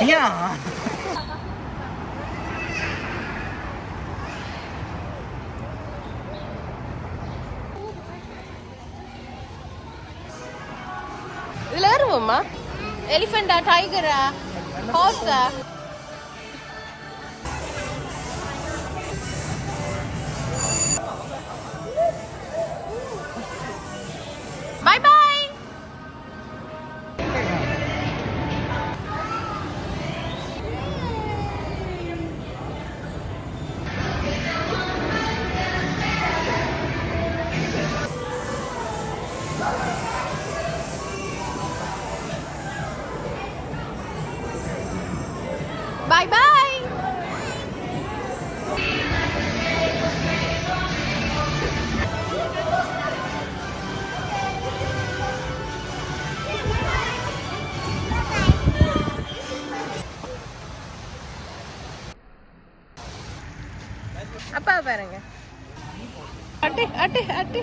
Yeah. இதுல வருவோம்மா எலிஃபெண்டா டைகரா ஹார்ஸா அப்பா பாருங்க. அட்டு அட்டு அட்டு.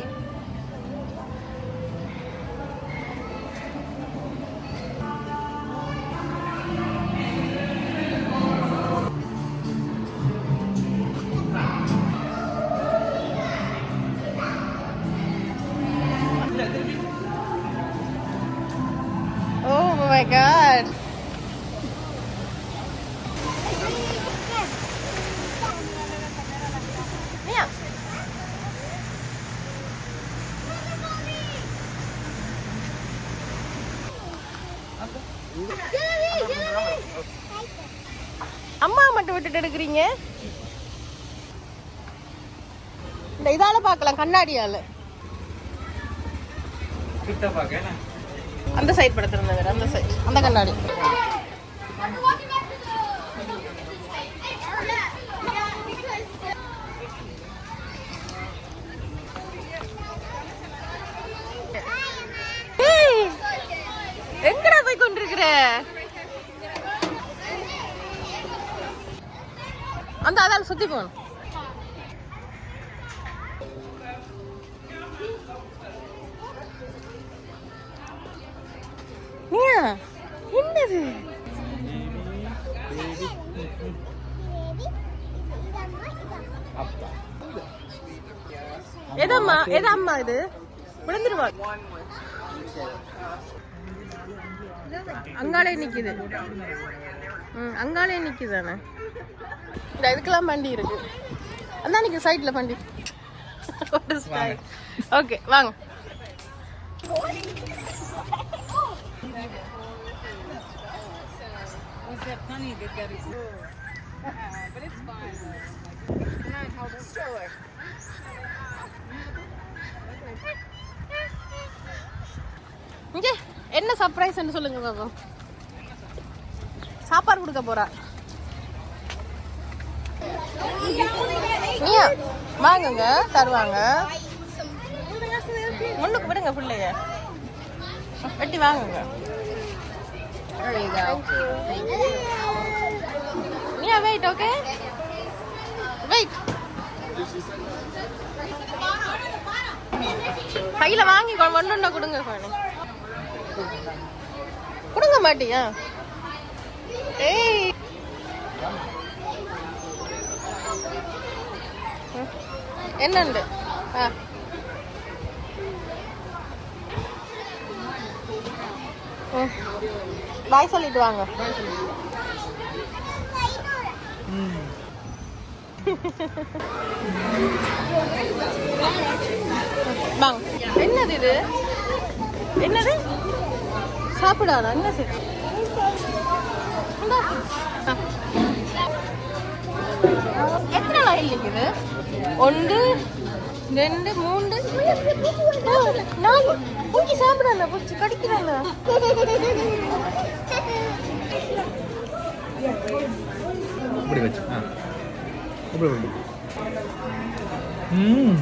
அம்மா மட்டும் விட்டுட்டு எடுக்கிறீங்க? இந்த இதால பார்க்கலாம் கண்ணாடியால. அந்த சைடு வேற அந்த சைடு அந்த கண்ணாடி ஏய், எங்கடா போய் கொண்டிருக்கிற அந்த அதால சுத்தி போகணும் என்னது? எதம்மா? எதம்மா இது? விழுந்துருவா. அங்காலே நிக்குது. ம் அங்காலே நிக்குதானே? இந்த இதுக்கெல்லாம் வண்டி இருக்கு. அதான் நிக்குது சைட்ல வண்டி. ஓகே வாங்க. இங்கே. என்ன சர்ப்ரைஸ்ன்னு சொல்லுங்க பாப்போம் சாப்பாடு கொடுக்க போறா. நீயா வாங்குங்க தருவாங்க. முன்னுக்கு விடுங்க பிள்ளைய. வெட்டி வாங்குங்க. நீயா வெயிட் ஓகே வெயிட் கையில வாங்கி ஒன்று ஒன்று கொடுங்க குழந்தை கொடுங்க மாட்டியா ஏய். ம். என்னண்டு ஆ. ம். பாய் சொல்லிட்டு வாங்க. வாங்க. என்னது இது? என்னது? சாப்பிடாதா என்ன சரி எத்தனை வயல் இருக்குது? ஒன்று ரெண்டு மூன்று நாலு. பூச்சி சாப்பிடல பூச்சி கடிக்கிறாங்க. இப்படி வச்சு ஆ. இப்படி. ம்.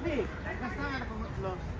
Sabi, nagkasama na pang matlo.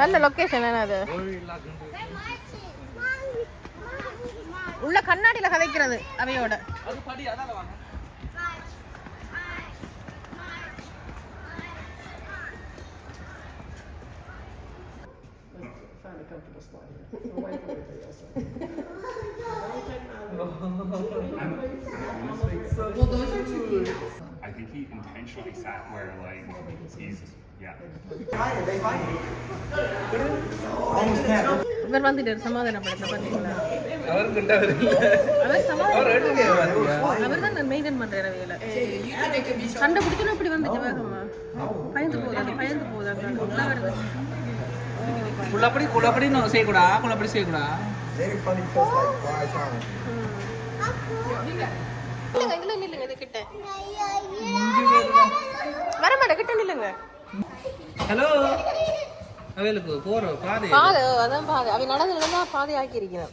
நல்ல லொகேஷன் என்ன அது உள்ள கண்ணாடியில கதைக்கிறது அவையோட I think he intentionally sat where like he's. இவர் வந்துட்டு அவர் கிட்ட வரல அவர் தான் மெயின்டைன் பண்ற வேலை சண்டை பிடிக்கணும் இப்படி வந்துட்டு வேகமா பயந்து அது பயந்து வருது. குள்ளப்படி குள்ளப்படி செய்யக்கூடா குள்ளப்படி செய்யக்கூடா. இல்லைங்க நில்லுங்க இது கிட்ட. வர மாட்டேன் கிட்ட நில்லுங்க. ஹலோ அவைகளுக்கு போற பாதை பாதை அதான் பாதை அவன் நடந்து நடந்தா பாதை ஆக்கி இருக்கிறான்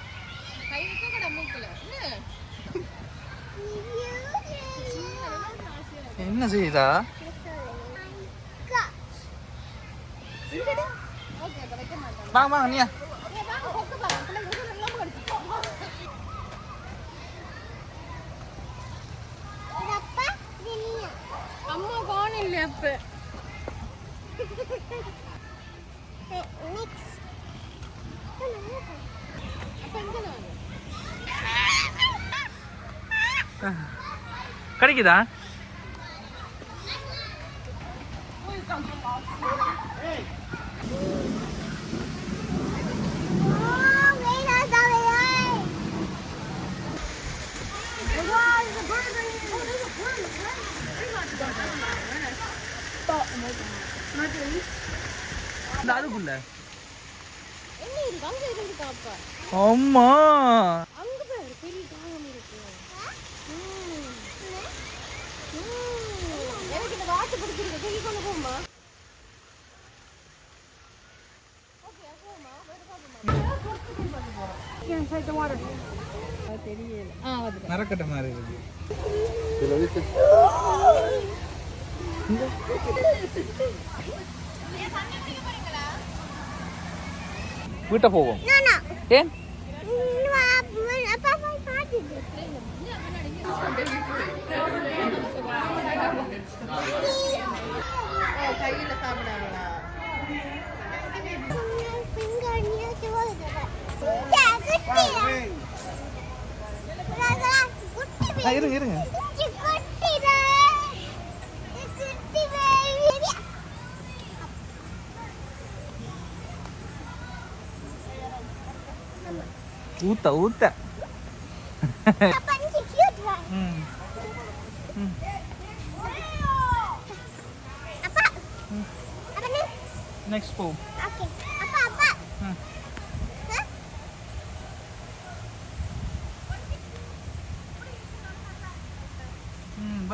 என்ன செய்யுதா வாங்க வாங்க நீயா. அம்மா காண இல்லையா அப்ப. கிடைக்குதா இந்த அதுக்குள்ள. என்ன இருக்கு அங்க பெரிய தாகம் இருக்கு. எனக்கு இந்த வாட்டு பிடிச்சிருக்கு. தூக்கி கொண்டு மாதிரி வீட்டை போவோம். ஏன் அப்பா போய் பாத்துட்டு கையில சாப்பிடாங்களா ஆ, இருங்க இருங்க ஊத்த ஊத்த ம் நெக்ஸ்ட் போ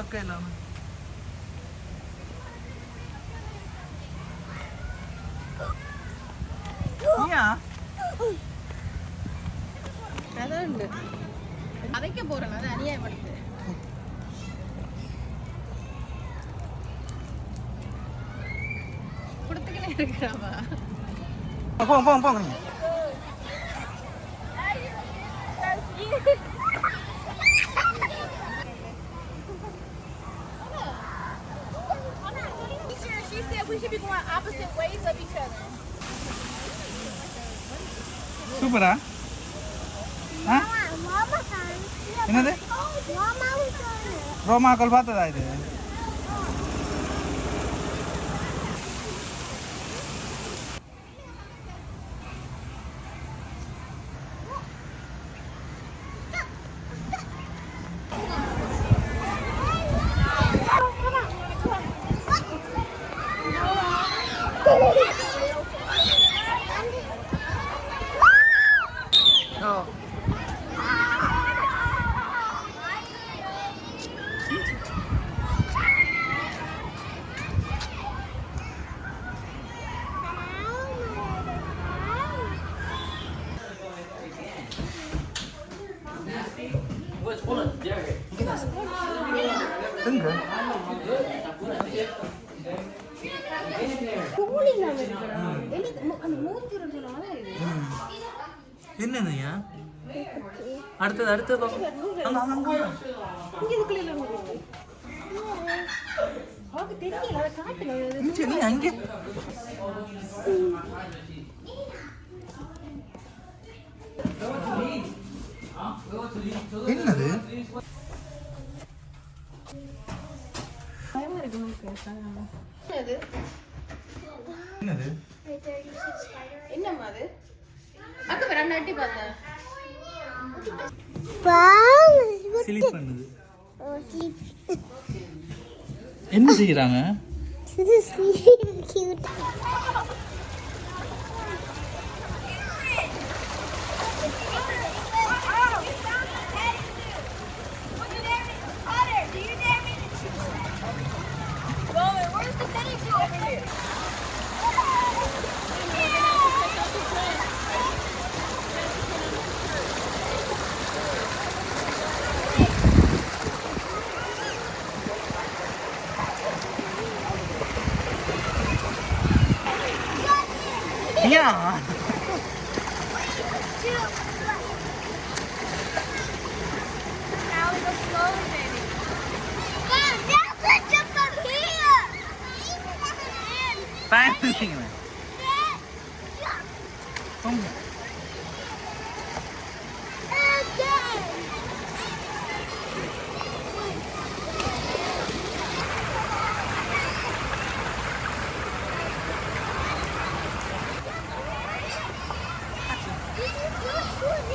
ம் பக்க இல்லாம நீயா அதான் அதைக்க போறேன் அது அநியாயப்படுத்து கொடுத்துக்கினே இருக்கிறாவா போங்க போங்க போங்க we should be going opposite ways of each other. சூப்பரா என்னது ரோமாக்கள் பார்த்ததா இது என்னதுயா அடுத்தது அடுத்தது பாப்போம். அங்க அங்க அங்க இங்க என்னது? என்னது என்னம்மா அது? அக்கா ரெண்டு அட்டி பார்த்தேன் சிலிப் பண்ணுது. என்ன செய்யறாங்க. Yeah. on.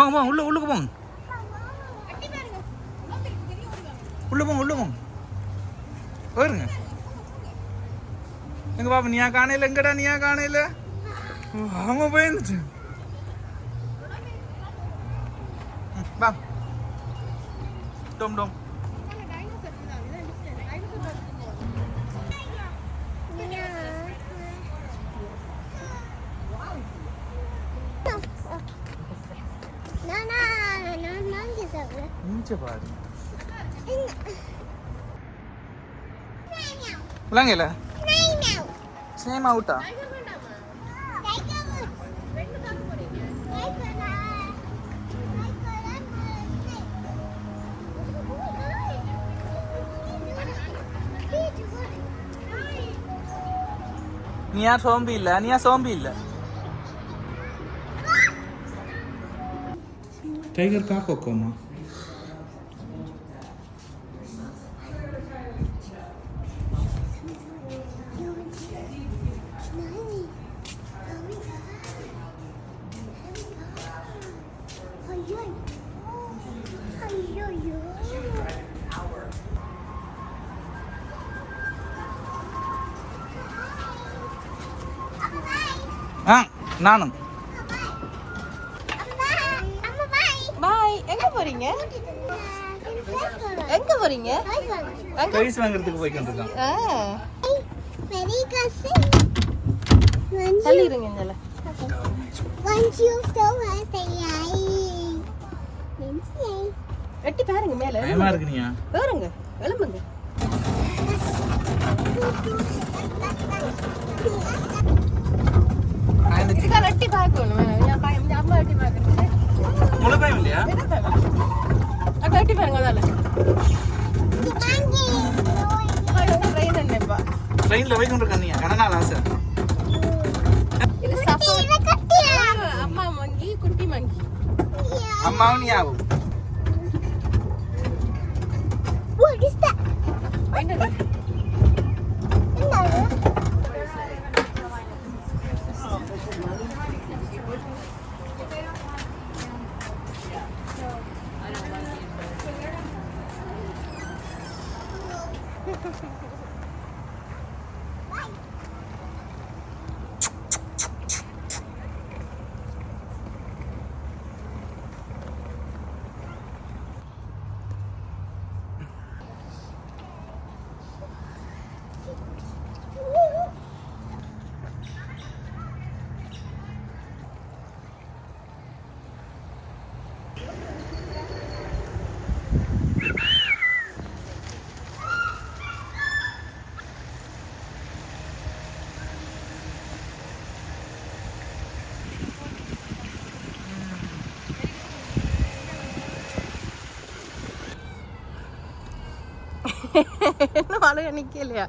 வாங்க வாங்க உள்ள உள்ளுக்கு போங்க. உள்ள போங்க உள்ள போங்க. போயிருங்க எங்க பாப்பா நீயா காணையில? எங்கடா நீயா காணையில? ஆமா போயிருந்துச்சு ம், டோம் டோம். டோம் நான் நான் நான் வாங்கி சாப்பிடுறேன் இங்க பாரு விளாங்கல சேம் அவுட்டா நீயா சோம்பி இல்ல நீயா சோம்பி இல்ல டைகர் கா கொக்கோமா ஆ நானும் பாய் எங்க போறீங்க எங்க போறீங்க எங்க கைஸ் வாங்குறதுக்கு போய் கொண்டிருக்கான். ஆ, Very good. Once தள்ளி you, இருங்க இந்தல once you show us a. எட்டி பாருங்க மேல பயமா இருக்கு நீயா பாருங்க எழும்புங்க இதுக்காக எட்டி பார்க்கணும். அம்மா பயம் இல்லையா? பாருங்க அதால ட்ரெயின்ல போய் கொண்டிருக்கான் நீயா கன நாள் ஆசை இது சஃபா அம்மா மங்கி குட்டி மங்கி அம்மாவும் நீயாவும் What is that? என்னது என்னது? நிக்கலையா